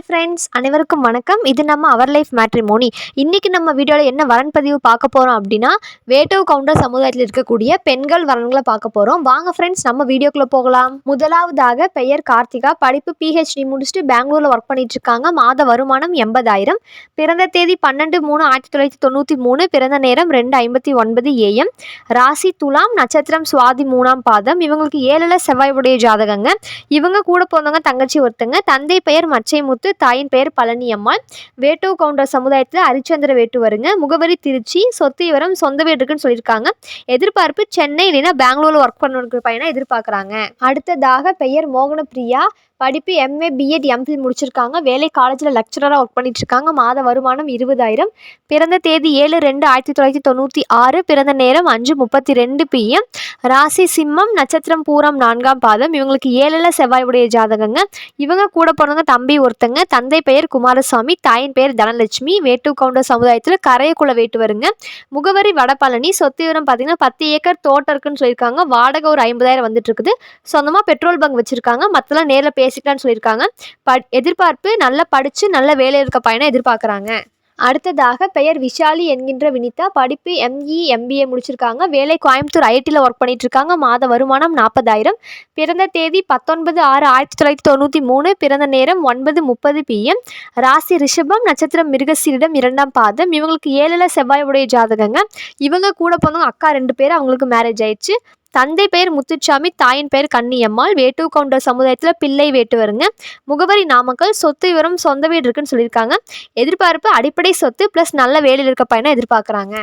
Hi friends அனைவருக்கும் வணக்கம். இது நம்ம அவர் லைஃப் மேட்ரிமோனி இன்றைக்கி நம்ம வீடியோவில் என்ன வரன் பதிவு பார்க்க போகிறோம் அப்படின்னா வேட்டோ கவுண்டர் சமுதாயத்தில் இருக்கக்கூடிய பெண்கள் வரன்களை பார்க்க போகிறோம் வாங்க ஃப்ரெண்ட்ஸ் நம்ம வீடியோக்குள்ளே போகலாம். முதலாவதாக பெயர் கார்த்திகா. படிப்பு பிஹெச்டி முடிச்சுட்டு பெங்களூரில் ஒர்க் பண்ணிட்டு இருக்காங்க. மாத வருமானம் எண்பதாயிரம். பிறந்த தேதி பன்னெண்டு மூணு ஆயிரத்தி தொள்ளாயிரத்தி தொண்ணூற்றி மூணு. பிறந்த நேரம் ரெண்டு ஐம்பத்தி ஒன்பது ஏஎம் ராசி துலாம் நட்சத்திரம் சுவாதி மூணாம் பாதம். இவங்களுக்கு ஏழில் செவ்வாய் உடைய ஜாதகங்க. இவங்க கூட போனவங்க தங்கச்சி ஒருத்தங்க. தந்தை பெயர் மச்சைமுத்து. தாயின் பெயர் பழனியம்மாள். வேட்டோ கவுண்டர் சமுதாயத்தில் ஹரிச்சந்திர வேட்டு வருங்க. முகவரி திருச்சி சொத்து விவரம் சொந்த வீடு இருக்குன்னு சொல்லியிருக்காங்க. எதிர்பார்ப்பு சென்னை இல்லைன்னா பெங்களூர்ல ஒர்க் பண்ணுற பையனை எதிர்பார்க்குறாங்க. அடுத்ததாக பெயர் மோகனப்பிரியா. படிப்பு எம்ஏ பிஎட் எம்ஃபில் முடிச்சிருக்காங்க. வேலை காலேஜில் லெக்சரராக ஒர்க் பண்ணிட்டு இருக்காங்க மாத வருமானம் இருபதாயிரம். பிறந்த தேதி ஏழு ரெண்டு ஆயிரத்தி தொள்ளாயிரத்தி தொண்ணூற்றி ஆறு. பிறந்த நேரம் அஞ்சு முப்பத்தி ரெண்டு பிஎம் ராசி சிம்மம் நட்சத்திரம் பூரம் நான்காம் பாதம். இவங்களுக்கு ஏழில் செவ்வாய் உடைய ஜாதகங்க. இவங்க கூட பிறந்தவங்க தம்பி ஒருத்தங்க. தந்தை பெயர் குமாரசாமி தாயின் பெயர் தனலட்சுமி வேட்டு கவுண்டர் சமுதாயத்தில் கரையக்குள்ள வேட்டு வருங்க முகவரி வடபழனி சொத்து விவரம் பார்த்தீங்கன்னா பத்து ஏக்கர் தோட்டம் இருக்குன்னு சொல்லியிருக்காங்க. வாடகை ஒரு ஐம்பதாயிரம் வந்துட்டு இருக்குது சொந்தமாக பெட்ரோல் பங்க் வச்சுருக்காங்க. மற்றெல்லாம் நேரில் பேசிக்கலாம்னு சொல்லியிருக்காங்க. ப எதிர்பார்ப்பு நல்லா படித்து நல்ல வேலை இருக்க பையனை எதிர்பார்க்குறாங்க. அடுத்ததாக பெயர் விஷாலி என்கின்ற வினிதா படிப்பு எம்இ எம்பிஏ முடிச்சிருக்காங்க. வேலை கோயம்புத்தூர் ஐடியில் ஒர்க் பண்ணிட்டு இருக்காங்க மாத வருமானம் நாற்பதாயிரம் பிறந்த தேதி பத்தொன்பது ஆறு ஆயிரத்தி தொள்ளாயிரத்தி தொண்ணூற்றி மூணு. பிறந்த நேரம் ஒன்பது முப்பது பிஎம் ராசி ரிஷபம் நட்சத்திரம் மிருகசீரிடம் இரண்டாம் பாதம். இவங்களுக்கு ஏழில் செவ்வாய் உடைய ஜாதகங்க. இவங்க கூட பிறந்தவங்க அக்கா ரெண்டு பேர் அவங்களுக்கு மேரேஜ் ஆயிடுச்சு. தந்தை பெயர் முத்துச்சாமி தாயின் பெயர் கன்னியம்மாள். வேட்டு கவுண்டர் சமுதாயத்தில் பிள்ளை வேட்டுவருங்க. முகவரி நாமக்கல் சொத்து விவரம் சொந்த வீடு இருக்குன்னு சொல்லியிருக்காங்க. எதிர்பார்ப்பு அடிப்படை சொத்து ப்ளஸ் நல்ல வேலையில் இருக்க பையனை எதிர்பார்க்குறாங்க.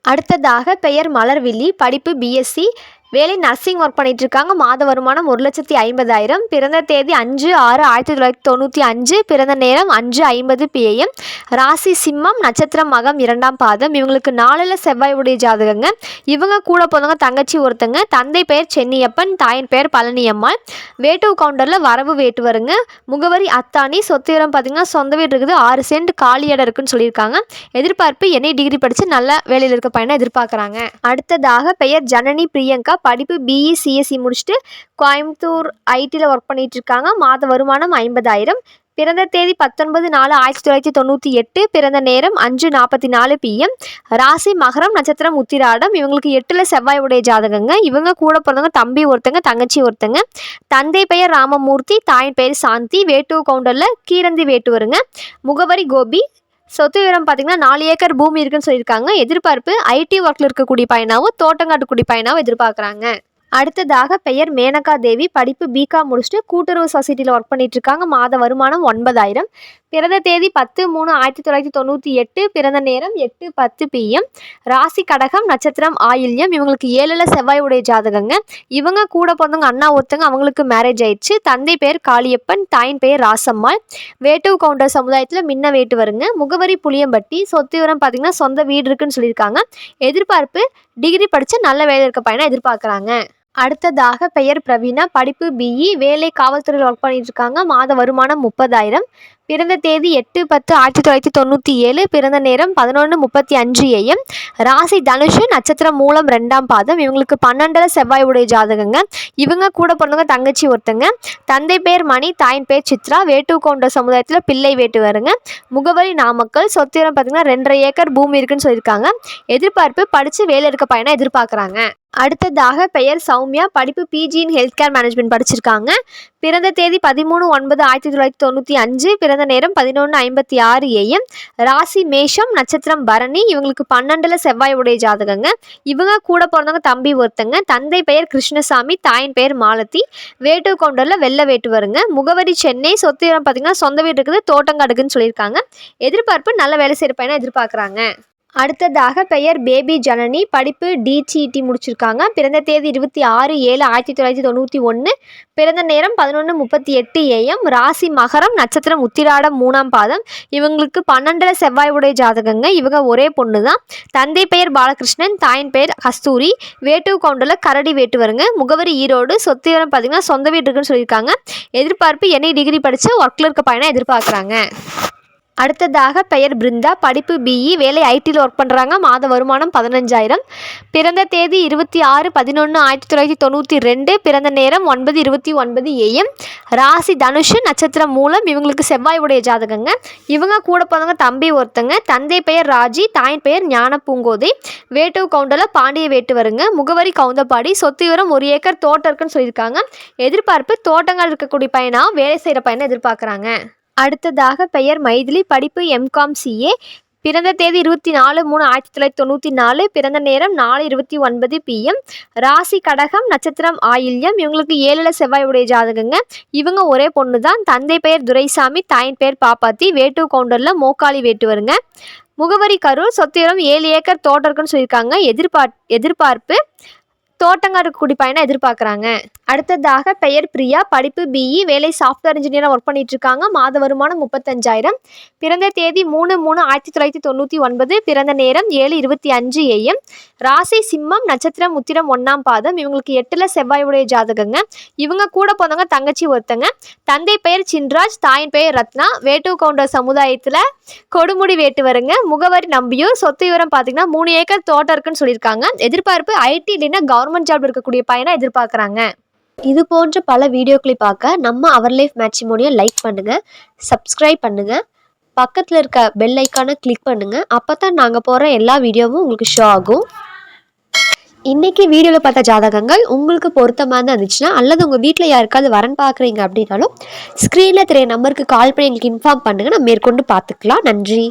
அடுத்ததாக பெயர் மலர்வில்லி படிப்பு பிஎஸ்சி வேலை நர்சிங் ஒர்க் பண்ணிகிட்ருக்காங்க. இருக்காங்க மாத வருமானம் ஒரு லட்சத்தி ஐம்பதாயிரம். பிறந்த தேதி அஞ்சு ஆறு ஆயிரத்தி தொள்ளாயிரத்தி தொண்ணூற்றி அஞ்சு. பிறந்த நேரம் அஞ்சு ஐம்பது பிஏஎம் ராசி சிம்மம் நட்சத்திரம் மகம் இரண்டாம் பாதம். இவங்களுக்கு நாளில் செவ்வாய் உடைய ஜாதகங்க. இவங்க கூட பிறந்தவங்க தங்கச்சி ஒருத்தங்க. தந்தை பெயர் சென்னியப்பன் தாயின் பெயர் பழனியம்மாள். வேட்டு கவுண்டரில் வரவு வேட்டு வருங்க முகவரி அத்தானி சொத்து விவரம் பார்த்திங்கன்னா சொந்த வீடு இருக்குது. ஆறு சென்ட் காலி இடம் இருக்குன்னு சொல்லியிருக்காங்க. எதிர்பார்ப்பு என்னை டிகிரி படித்து நல்ல வேலையில் இருக்க பையனை எதிர்பார்க்குறாங்க. அடுத்ததாக பெயர் ஜனனி பிரியங்கா. படிப்பு பிஇ சிஎஸ்சி முடிச்சுட்டு கோயம்புத்தூர் ஐடியில் ஒர்க் பண்ணிட்டு இருக்காங்க மாத வருமானம் ஐம்பதாயிரம். பிறந்த தேதி பத்தொன்பது நாலு ஆயிரத்தி தொள்ளாயிரத்தி தொண்ணூற்றி எட்டு. பிறந்த நேரம் அஞ்சு நாற்பத்தி நாலு பிஎம் ராசி மகரம் நட்சத்திரம் உத்திராடம். இவங்களுக்கு எட்டில் செவ்வாய் உடைய ஜாதகங்க. இவங்க கூட பிறந்தவங்க தம்பி ஒருத்தங்க தங்கச்சி ஒருத்தங்க. தந்தை பெயர் ராமமூர்த்தி தாயின் பெயர் சாந்தி. வேட்டு கவுண்டரில் கீரந்தி வேட்டு வருங்க முகவரி கோபி சொத்து விவரம் பார்த்தீங்கன்னா நாலு ஏக்கர் பூமி இருக்குன்னு சொல்லியிருக்காங்க. எதிர்பார்ப்பு ஐடி ஒர்க்கில் இருக்கக்கூடிய பையனாவும் தோட்டங்காட்டு குடி பையனாவும் எதிர்பார்க்குறாங்க. அடுத்ததாக பெயர் மேனகா தேவி. படிப்பு பிகாம் முடிச்சுட்டு கூட்டுறவு சொசைட்டியில் ஒர்க் பண்ணிட்டு இருக்காங்க. மாத வருமானம் ஒன்பதாயிரம். பிறந்த தேதி பத்து மூணு ஆயிரத்தி தொள்ளாயிரத்தி தொண்ணூற்றி எட்டு பிறந்த நேரம் எட்டு பத்து பிஎம் ராசி கடகம் நட்சத்திரம் ஆயில்யம் இவங்களுக்கு ஏழில் செவ்வாய் உடைய ஜாதகங்க. இவங்க கூட பிறந்தவங்க அண்ணா ஒருத்தங்க அவங்களுக்கு மேரேஜ் ஆயிடுச்சு. தந்தை பேர் காளியப்பன் தாயின் பெயர் ராசம்மாள். வேட்டுவ் கவுண்டர் சமுதாயத்தில் முன்ன வேட்டு வருங்க முகவரி புளியம்பட்டி. சொத்து விவரம் பார்த்தீங்கன்னா சொந்த வீடு இருக்குன்னு சொல்லியிருக்காங்க. எதிர்பார்ப்பு டிகிரி படித்து நல்ல வேலை இருக்க பையனை எதிர்பார்க்குறாங்க. அடுத்ததாக பெயர் பிரவீனா. படிப்பு பிஇ வேலை காவல்துறையில் ஒர்க் பண்ணிட்டு இருக்காங்க. மாத வருமானம் முப்பதாயிரம். பிறந்த தேதி எட்டு பத்து ஆயிரத்தி தொள்ளாயிரத்தி தொண்ணூற்றி ஏழு. பிறந்த நேரம் பதினொன்று முப்பத்தி அஞ்சு ஏஎம் ராசி தனுஷு நட்சத்திரம் மூலம் ரெண்டாம் பாதம். இவங்களுக்கு பன்னெண்டில் செவ்வாய் உடைய ஜாதகங்க. இவங்க கூட பிறந்தவங்க தங்கச்சி ஒருத்தங்க. தந்தை பேர் மணி தாயின் பேர் சித்ரா. வேட்டு கொண்ட சமுதாயத்தில் பிள்ளை வேட்டு வருங்க முகவரி நாமக்கல். சொத்திரம் பார்த்தீங்கன்னா ரெண்டரை ஏக்கர் பூமி இருக்குன்னு சொல்லியிருக்காங்க. எதிர்பார்ப்பு படித்து வேலை இருக்க பையனை எதிர்பார்க்குறாங்க. அடுத்ததாக பெயர் சௌமியா. படிப்பு PG in health care management படிச்சிருக்காங்க. பிறந்த தேதி பதிமூணு ஒன்பது ஆயிரத்தி தொள்ளாயிரத்தி தொண்ணூற்றி அஞ்சு. பிறந்த நேரம் பதினொன்று ஐம்பத்தி ஆறு ஏஎம் ராசி மேஷம் நட்சத்திரம் பரணி. இவங்களுக்கு பன்னெண்டில் செவ்வாய் உடைய ஜாதகங்க. இவங்க கூட பிறந்தவங்க தம்பி ஒருத்தங்க. தந்தை பெயர் கிருஷ்ணசாமி தாயின் பெயர் மாலதி. வேட்டு கவுண்டரில் வெள்ளை வேட்டு வருங்க முகவரி சென்னை. சொத்து இடம் பார்த்தீங்கன்னா சொந்த வீடு இருக்குது. தோட்டங்காடுக்குன்னு சொல்லியிருக்காங்க. எதிர்பார்ப்பு நல்ல வேலை செய்கிற பையனாக எதிர்பார்க்குறாங்க. அடுத்ததாக பெயர் பேபி ஜனனி படிப்பு டிசிடி முடிச்சிருக்காங்க. பிறந்த தேதி இருபத்தி ஆறு ஏழு ஆயிரத்தி தொள்ளாயிரத்தி தொண்ணூற்றி ஒன்று பிறந்த நேரம் பதினொன்று முப்பத்தி எட்டு ஏஎம் ராசி மகரம் நட்சத்திரம் உத்திராடம் மூணாம் பாதம். இவங்களுக்கு பன்னெண்டில் செவ்வாய் உடைய ஜாதகங்க. இவங்க ஒரே பொண்ணு தான் தந்தை பெயர் பாலகிருஷ்ணன் தாயின் பெயர் கஸ்தூரி. வேட்டு கவுண்டரில் கரடி வேட்டு வருங்க முகவரி ஈரோடு. சொத்து விவரம் பார்த்தீங்கன்னா சொந்த வீடு இருக்குன்னு சொல்லியிருக்காங்க. எதிர்பார்ப்பு என்னை டிகிரி படித்து ஒர்க்கில் இருக்க பையனை எதிர்பார்க்குறாங்க. அடுத்ததாக பெயர் பிருந்தா. படிப்பு பிஇ வேலை ஐடியில் ஒர்க் பண்ணுறாங்க மாத வருமானம் பதினஞ்சாயிரம். பிறந்த தேதி இருபத்தி ஆறு பதினொன்று ஆயிரத்தி தொள்ளாயிரத்தி தொண்ணூற்றி ரெண்டு. பிறந்த நேரம் ஒன்பது இருபத்தி ஒன்பது ஏஎம் ராசி தனுஷு நட்சத்திரம் மூலம் இவங்களுக்கு செவ்வாய் உடைய ஜாதகங்க. இவங்க கூட பிறந்தவங்க தம்பி ஒருத்தங்க. தந்தை பெயர் ராஜி தாயின் பெயர் ஞான பூங்கோதை வேட்டுவ கவுண்டரில் பாண்டிய வேட்டு வருங்க முகவரி கவுந்தப்பாடி சொத்து விவரம் ஒரு ஏக்கர் தோட்டம் இருக்குன்னு சொல்லியிருக்காங்க. எதிர்பார்ப்பு தோட்டங்கள் இருக்கக்கூடிய பையனாக வேலை செய்கிற பையனை எதிர்பார்க்குறாங்க. அடுத்ததாக பெயர் மைதிலி படிப்பு எம்காம் சிஏ பிறந்த தேதி இருபத்தி நாலு மூணு ஆயிரத்தி தொள்ளாயிரத்தி தொண்ணூற்றி நாலு பிறந்த நேரம் நாலு இருபத்தி ஒன்பது பிஎம் ராசி கடகம் நட்சத்திரம் ஆயில்யம். இவங்களுக்கு ஏழில் செவ்வாய் உடைய ஜாதகங்க. இவங்க ஒரே பொண்ணு தான் தந்தை பெயர் துரைசாமி தாயின் பெயர் பாப்பாத்தி. வேட்டு கவுண்டரில் மோக்காளி வேட்டு வருங்க முகவரி கரூர் சொத்திரம் ஏழு ஏக்கர் தோட்டம் இருக்குன்னு சொல்லியிருக்காங்க. எதிர்பார் எதிர்பார்ப்பு. தோட்டங்காடு குடி எதிர்பார்க்குறாங்க. அடுத்ததாக பெயர் பிரியா படிப்பு பிஇ வேலை சாஃப்ட்வேர் இன்ஜினியராக ஒர்க் பண்ணிட்டு இருக்காங்க மாத வருமானம் முப்பத்தஞ்சாயிரம். பிறந்த தேதி மூணு மூணு ஆயிரத்தி தொள்ளாயிரத்தி தொண்ணூற்றி ஒன்பது. பிறந்த நேரம் ஏழு இருபத்தி அஞ்சு ஏஎம் ராசி சிம்மம் நட்சத்திரம் உத்திரம் ஒன்றாம் பாதம். இவங்களுக்கு எட்டில் செவ்வாயுடைய ஜாதகங்க. இவங்க கூட பிறந்தவங்க தங்கச்சி ஒருத்தங்க. தந்தை பெயர் சின்ராஜ் தாயின் பெயர் ரத்னா. வேட்டு கவுண்டர் சமுதாயத்தில் கொடுமுடி வேட்டு வருங்க முகவரி நம்பியூர். சொத்து விவரம் பார்த்தீங்கன்னா மூணு ஏக்கர் தோட்டம் இருக்குன்னு சொல்லியிருக்காங்க. எதிர்பார்ப்பு ஐடி இல்லைன்னா கவர்மெண்ட் ஜாப் இருக்கக்கூடிய பையனை எதிர்பார்க்குறாங்க. இது போன்ற பல வீடியோக்களை பார்க்க நம்ம அவர் லைஃப் மேட்சிமோனியை லைக் பண்ணுங்கள் சப்ஸ்கிரைப் பண்ணுங்கள் பக்கத்தில் இருக்க பெல் ஐக்கானை கிளிக் பண்ணுங்கள் அப்போ தான் நாங்கள் போகிற எல்லா வீடியோவும் உங்களுக்கு ஷோ ஆகும். இன்றைக்கி வீடியோவில் பார்த்த ஜாதகங்கள் உங்களுக்கு பொருத்தமாக தான் இருந்துச்சுன்னா அல்லது உங்கள் வீட்டில் யாருக்காவது வரன் பார்க்குறீங்க அப்படின்னாலும் ஸ்க்ரீனில் தெரிய நம்பருக்கு கால் பண்ணி எங்களுக்கு இன்ஃபார்ம் பண்ணுங்கள் நம்ம மேற்கொண்டு பார்த்துக்கலாம். நன்றி.